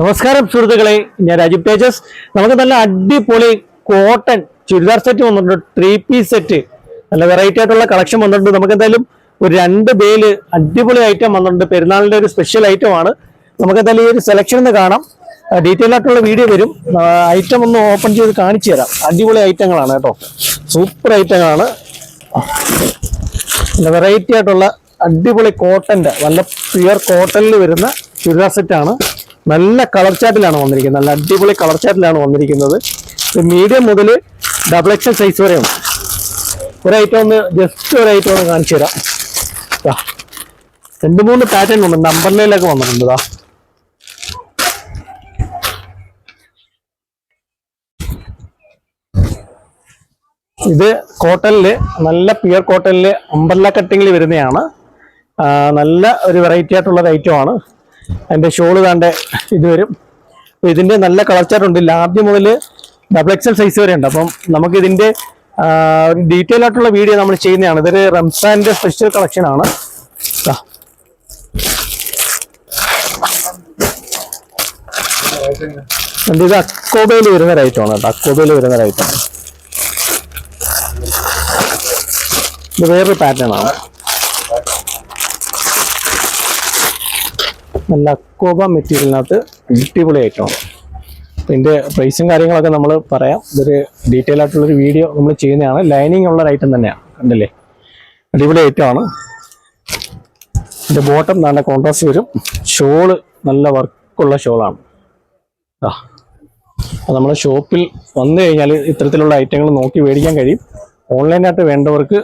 നമസ്കാരം സുഹൃത്തുക്കളെ. ഞാൻ രാജീവ് തേജസ്. നമുക്ക് നല്ല അടിപൊളി കോട്ടൺ ചുരിദാർ സെറ്റ് വന്നിട്ടുണ്ട്. ത്രീ പീസ് സെറ്റ് നല്ല വെറൈറ്റി ആയിട്ടുള്ള കളക്ഷൻ വന്നിട്ടുണ്ട്. നമുക്ക് എന്തായാലും ഒരു രണ്ട് ബേൽ അടിപൊളി ഐറ്റം വന്നിട്ടുണ്ട്. പെരുന്നാളിന്റെ ഒരു സ്പെഷ്യൽ ഐറ്റം ആണ്. നമുക്ക് എന്തായാലും ഈ ഒരു സെലക്ഷൻ ഒന്ന് കാണാം. ഡീറ്റെയിൽ ആയിട്ടുള്ള വീഡിയോ വരും. ഐറ്റം ഒന്ന് ഓപ്പൺ ചെയ്ത് കാണിച്ചു തരാം. അടിപൊളി ഐറ്റങ്ങളാണ് കേട്ടോ. സൂപ്പർ ഐറ്റങ്ങളാണ് വെറൈറ്റി ആയിട്ടുള്ള അടിപൊളി കോട്ടന്റെ നല്ല പ്യുവർ കോട്ടണിൽ വരുന്ന ചുരിദാർ സെറ്റ് ആണ്. നല്ല കളർ ചാറ്റിലാണ് വന്നിരിക്കുന്നത്. നല്ല അടിപൊളി കളർ ചാറ്റിലാണ് വന്നിരിക്കുന്നത്. മീഡിയം മുതൽ ഡബിൾ എക്സൽ സൈസ് വരെയാണ്. ഒരു ഐറ്റം ഒന്ന് ജസ്റ്റ് ഒരു ഐറ്റം ഒന്ന് കാണിച്ചു തരാം. രണ്ട് മൂന്ന് പാറ്റേൺ ഉണ്ട്. നമ്പറിലൊക്കെ വന്നിട്ടുണ്ട് ദാ. ഇത് കോട്ടണിൽ നല്ല പിയർ കോട്ടണിൽ അമ്പർല കട്ടിങ്ങിൽ വരുന്നതാണ്. നല്ല ഒരു വെറൈറ്റി ആയിട്ടുള്ള ഒരു അതിന്റെ ഷോൾ താണ്ട ഇത് വരും. ഇതിന്റെ നല്ല കളർ ചാർട്ട് ഉണ്ട്. ലാർജ് മുതൽ ഡബിൾ എക്സൽ സൈസ് വരെ ഉണ്ട്. അപ്പം നമുക്ക് ഇതിന്റെ ഒരു ഡീറ്റെയിൽ ആയിട്ടുള്ള വീഡിയോ നമ്മൾ ചെയ്യുന്നതാണ്. ഇതൊരു റംസാന്റെ സ്പെഷ്യൽ. എന്നിട്ട് ഇത് അക്കോബയിൽ വരുന്ന റൈറ്റാണ് കേട്ടോ. അക്കോബയിൽ വരുന്ന ഐറ്റം ഇത് വേറൊരു പാറ്റേൺ ആണ്. നല്ല അക്കോബ മെറ്റീരിയലിനകത്ത് അടിപൊളി ഐറ്റമാണ് ഇതിന്റെ പ്രൈസും കാര്യങ്ങളൊക്കെ നമ്മൾ പറയാം. ഇതൊരു ഡീറ്റെയിൽ ആയിട്ടുള്ളൊരു വീഡിയോ നമ്മൾ ചെയ്യുന്നതാണ്. ലൈനിങ് ഉള്ള ഐറ്റം തന്നെയാണ്. കണ്ടില്ലേ? അടിപൊളി ഐറ്റം ആണ് ഇതിന്റെ ബോട്ടം നല്ല കോൺട്രാസ്റ്റ് വരും. ഷോൾ നല്ല വർക്കുള്ള ഷോളാണ്. ആ നമ്മുടെ ഷോപ്പിൽ വന്നു കഴിഞ്ഞാൽ ഇത്തരത്തിലുള്ള ഐറ്റങ്ങൾ നോക്കി മേടിക്കാൻ കഴിയും. ഓൺലൈനായിട്ട് വേണ്ടവർക്ക്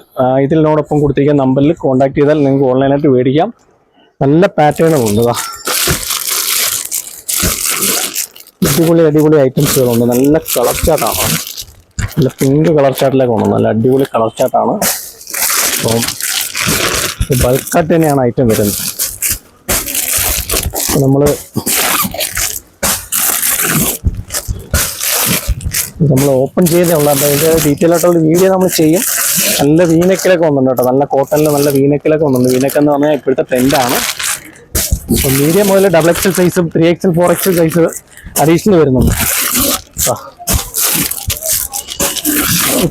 ഇതിനോടൊപ്പം കൊടുത്തിരിക്കുന്ന നമ്പറിൽ കോൺടാക്ട് ചെയ്താൽ നിങ്ങൾക്ക് ഓൺലൈനായിട്ട് മേടിക്കാം. നല്ല പാറ്റേണുകളുണ്ട് ഇതാ അടിപൊളി അടിപൊളി ഐറ്റംസുകളുണ്ട് നല്ല കളർ ചാർട്ടാണ് നല്ല പിങ്ക് കളർ ചാർട്ടിലേക്ക് ഉണ്ട് നല്ല അടിപൊളി കളർ ചാർട്ടാണ് അപ്പം ബൾക്കായിട്ട് തന്നെയാണ് ഐറ്റം വരുന്നത്. നമ്മൾ നമ്മൾ ഓപ്പൺ ചെയ്തേ അതിന്റെ ഡീറ്റെയിൽ ആയിട്ടുള്ള വീഡിയോ നമ്മൾ ചെയ്യും. നല്ല വീനക്കിലൊക്കെ വന്നിട്ടുണ്ട് കേട്ടോ. നല്ല കോട്ടണിൽ നല്ല വീനക്കിലൊക്കെ വന്നിട്ടുണ്ട് വീനക്ക് എന്ന് പറഞ്ഞാൽ ഇപ്പോഴത്തെ ട്രെൻഡാണ് അപ്പം മീഡിയം മുതൽ ഡബിൾ എക്സൽ സൈസും three XL four XL size additional വരുന്നുണ്ട്.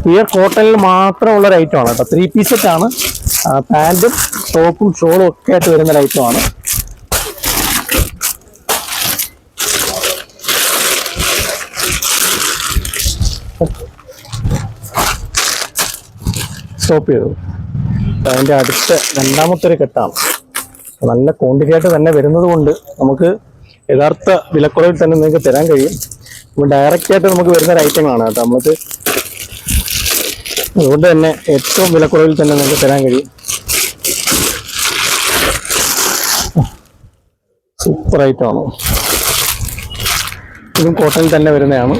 പിയർ കോട്ടണിൽ മാത്രമുള്ള ഒരു ഐറ്റമാണ് കേട്ടോ. ത്രീ പീസ് സെറ്റ് ആണ്. പാന്റും ടോപ്പും ഷോളും ഒക്കെ ആയിട്ട് വരുന്ന ഒരു ഐറ്റമാണ് സ്റ്റോപ്പ് ചെയ്തു. അതിന്റെ അടുത്ത രണ്ടാമത്തെ ഒരു കെട്ടാണ് നല്ല ക്വാണ്ടിറ്റി ആയിട്ട് തന്നെ വരുന്നത് കൊണ്ട് നമുക്ക് യഥാർത്ഥ വിലക്കുറവിൽ തന്നെ നിങ്ങൾക്ക് തരാൻ കഴിയും. അപ്പോൾ ഡയറക്റ്റ് ആയിട്ട് നമുക്ക് വരുന്ന ഒരു ഐറ്റങ്ങളാണ് കേട്ടോ. നമുക്ക് അതുകൊണ്ട് തന്നെ ഏറ്റവും വിലക്കുറവിൽ തന്നെ നിങ്ങൾക്ക് തരാൻ കഴിയും. സൂപ്പർ ഐറ്റമാണ് ഇതും കോട്ടണിൽ തന്നെ വരുന്നതാണ്.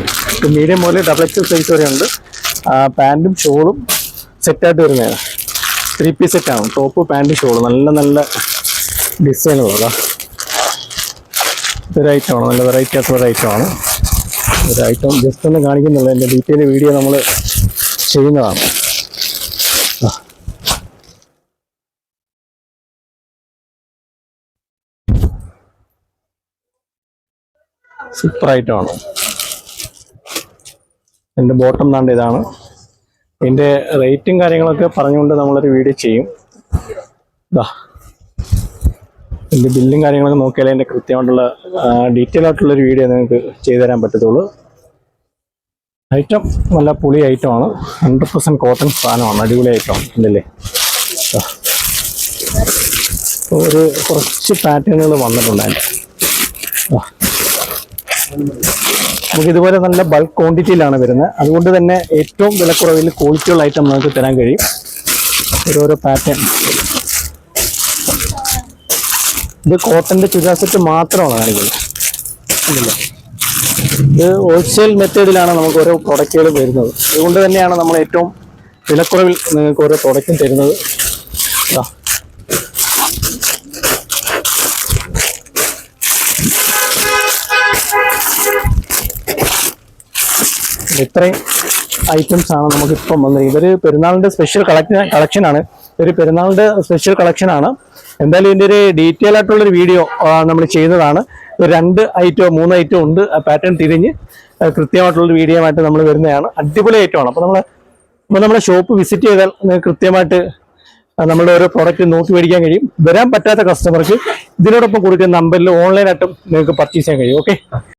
മീഡിയം മുതൽ ഡബിൾ എക്സൽ സൈസ് വരെ ഉണ്ട് പാന്റും ഷോളും സെറ്റായിട്ട് വരുന്നതാണ്. ത്രീ പീസ് സെറ്റാണ് ടോപ്പ് പാന്റും ഷോളും നല്ല നല്ല ഡിസൈനുകളാ ഇതൊരു ഐറ്റമാണ് നല്ല വെറൈറ്റി ആയിട്ടുള്ള ഒരു ഐറ്റമാണ് ഒരു ഐറ്റം ജസ്റ്റ് ഒന്ന് കാണിക്കുന്നുള്ളൂ. എന്റെ ഡീറ്റെയിൽ വീഡിയോ നമ്മൾ ചെയ്യുന്നതാണ്. സൂപ്പർ ഐറ്റമാണ് എന്റെ ബോട്ടം താണ്ട് ഇതാണ്. ഇതിന്റെ റേറ്റും കാര്യങ്ങളൊക്കെ പറഞ്ഞുകൊണ്ട് നമ്മളൊരു വീഡിയോ ചെയ്യും. ഇതാ ഇതിന്റെ ബില്ലും കാര്യങ്ങളൊക്കെ നോക്കിയാലേ അതിന്റെ കൃത്യമായിട്ടുള്ള ഡീറ്റെയിൽ ആയിട്ടുള്ളൊരു വീഡിയോ നിങ്ങൾക്ക് ചെയ്തു തരാൻ പറ്റത്തുള്ളൂ. ഐറ്റം നല്ല പുളി ഐറ്റമാണ് ഹൺഡ്രഡ് പെർസെന്റ് കോട്ടൺ സാധനമാണ്. അടിപൊളി ഐറ്റം ഉണ്ടല്ലേ. ഒരു കുറച്ച് പാറ്റേണുകൾ വന്നിട്ടുണ്ട് അതിന്റെ. നമുക്ക് ഇതുപോലെ നല്ല ബൾക്ക് ക്വാണ്ടിറ്റിയിലാണ് വരുന്നത്. അതുകൊണ്ട് തന്നെ ഏറ്റവും വിലക്കുറവിൽ ക്വാളിറ്റിയുള്ള ഐറ്റം നമുക്ക് തരാൻ കഴിയും. ഓരോരോ പാറ്റേൺ ഇത് കോട്ടന്റെ ചുരിദാർ സെറ്റ് മാത്രമാണ് കാണിക്കുന്നത്. ഇത് ഹോൾസെയിൽ മെത്തേഡിലാണ് നമുക്ക് ഓരോ പ്രൊഡക്റ്റുകൾ വരുന്നത്. അതുകൊണ്ട് തന്നെയാണ് നമ്മൾ ഏറ്റവും വിലക്കുറവിൽ നിങ്ങൾക്ക് ഓരോ പ്രൊഡക്റ്റും തരുന്നത്. ഇത്രയും ഐറ്റംസ് ആണ് നമുക്കിപ്പം വന്നത്. ഇവർ ഇതൊരു പെരുന്നാളിന്റെ സ്പെഷ്യൽ കളക്ഷൻ ആണ്. ഒരു പെരുന്നാളിന്റെ സ്പെഷ്യൽ കളക്ഷൻ ആണ്. എന്തായാലും ഇതിന്റെ ഒരു ഡീറ്റെയിൽ ആയിട്ടുള്ളൊരു വീഡിയോ നമ്മൾ ചെയ്യുന്നതാണ്. രണ്ട് ഐറ്റമോ മൂന്ന് ഐറ്റമോ ഉണ്ട്. ആ പാറ്റേൺ തിരിഞ്ഞ് കൃത്യമായിട്ടുള്ളൊരു കൃത്യമായിട്ടുള്ള വീഡിയോ ആയിട്ട് നമ്മൾ വരുന്നതാണ്. അടിപൊളി ഐറ്റമാണ് അപ്പോൾ നമ്മൾ അപ്പോൾ നമ്മുടെ ഷോപ്പ് വിസിറ്റ് ചെയ്താൽ കൃത്യമായിട്ട് നമ്മുടെ ഓരോ പ്രോഡക്റ്റ് നോക്കി മേടിക്കാൻ കഴിയും. വരാൻ പറ്റാത്ത കസ്റ്റമർക്ക് ഇതിനോടൊപ്പം കൊടുക്കുന്ന നമ്പറിൽ ഓൺലൈനായിട്ടും നിങ്ങൾക്ക് പർച്ചേസ് ചെയ്യാൻ കഴിയും. ഓക്കെ